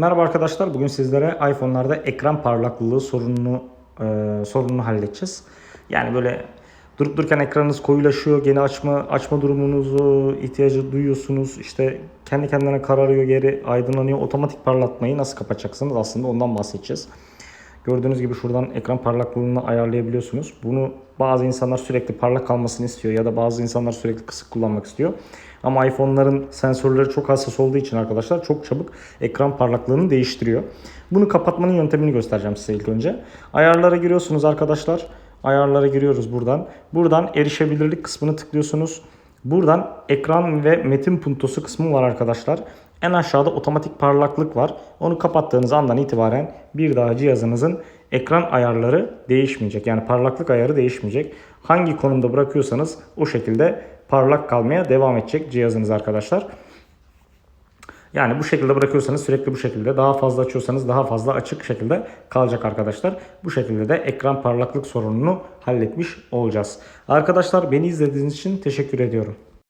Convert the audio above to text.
Merhaba arkadaşlar. Bugün sizlere iPhone'larda ekran parlaklığı sorununu e, sorununu halledeceğiz. Yani böyle durup dururken ekranınız koyulaşıyor, gene açma açma durumunuzu ihtiyacı duyuyorsunuz. İşte kendi kendine kararıyor, geri aydınlanıyor. Otomatik parlatmayı nasıl kapatacaksınız? Aslında ondan bahsedeceğiz. Gördüğünüz gibi şuradan ekran parlaklığını ayarlayabiliyorsunuz. Bunu bazı insanlar sürekli parlak kalmasını istiyor ya da bazı insanlar sürekli kısık kullanmak istiyor. Ama iPhone'ların sensörleri çok hassas olduğu için arkadaşlar çok çabuk ekran parlaklığını değiştiriyor. Bunu kapatmanın yöntemini göstereceğim size ilk önce. Ayarlara giriyorsunuz arkadaşlar. Ayarlara giriyoruz buradan. Buradan erişebilirlik kısmını tıklıyorsunuz. Buradan ekran ve metin puntosu kısmı var arkadaşlar. En aşağıda otomatik parlaklık var. Onu kapattığınız andan itibaren bir daha cihazınızın ekran ayarları değişmeyecek. Yani parlaklık ayarı değişmeyecek. Hangi konumda bırakıyorsanız o şekilde parlak kalmaya devam edecek cihazınız arkadaşlar. Yani bu şekilde bırakıyorsanız sürekli bu şekilde daha fazla açıyorsanız daha fazla açık şekilde kalacak arkadaşlar. Bu şekilde de ekran parlaklık sorununu halletmiş olacağız. Arkadaşlar beni izlediğiniz için teşekkür ediyorum.